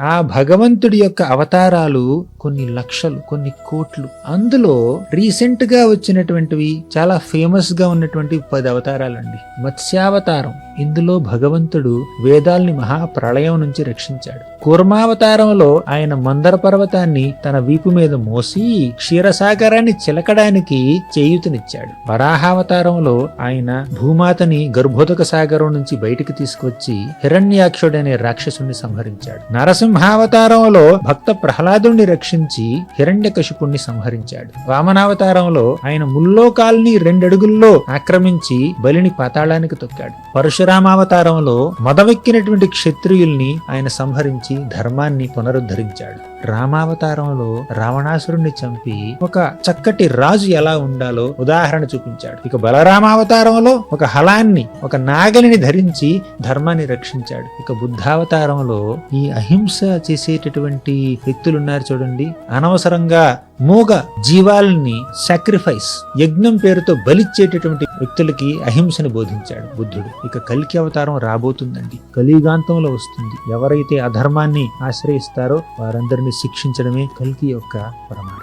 ఆ భగవంతుడి యొక్క అవతారాలు కొన్ని లక్షలు కొన్ని కోట్లు. అందులో రీసెంట్గా వచ్చినటువంటివి చాలా ఫేమస్గా ఉన్నటువంటి పది అవతారాలండి. మత్స్యావతారం. ఇందులో భగవంతుడు వేదాల్ని మహాప్రళయం నుంచి రక్షించాడు. కూర్మావతారంలో ఆయన మందర పర్వతాన్ని తన వీపు మీద మోసి క్షీరసాగరాన్ని చిలకడానికి చేయూతనిచ్చాడు. వరాహావతారంలో ఆయన భూమాతని గర్భోదక సాగరం నుంచి బయటికి తీసుకొచ్చి హిరణ్యాక్షుడనే రాక్షసుని సంహరించాడు. నరసింహావతారంలో భక్త ప్రహ్లాదుణ్ణి రక్షించి హిరణ్యకశిపుణ్ణి సంహరించాడు. వామనావతారంలో ఆయన ముల్లోకాల్ని రెండడుగుల్లో ఆక్రమించి బలిని పాతాళానికి తొక్కాడు. పరశురామావతారంలో మదవెక్కినటువంటి క్షత్రియుల్ని ఆయన సంహరించి ధర్మాన్ని పునరుద్ధరించాడు. రామావతారంలో రావణాసురుణ్ణి చంపి ఒక చక్కటి రాజు ఎలా ఉండాలో ఉదాహరణ చూపించాడు. ఇక బలరామావతారంలో ఒక హలాన్ని ఒక నాగలిని ధరించి ధర్మాన్ని రక్షించాడు. ఇక బుద్ధావతారంలో ఈ అహింస చేసేటటువంటి వ్యక్తులు ఉన్నారు చూడండి. అనవసరంగా మూగ జీవాల్ని సాక్రిఫైస్ యజ్ఞం పేరుతో బలిచ్చేటటువంటి వ్యక్తులకి అహింసను బోధించాడు బుద్ధుడు. ఇక కలికి అవతారం రాబోతుందండి. కలియుగాంతంలో వస్తుంది. ఎవరైతే అధర్మాన్ని ఆశ్రయిస్తారో వారందరినీ శిక్షించడమే కల్కి యొక్క పరమార్థం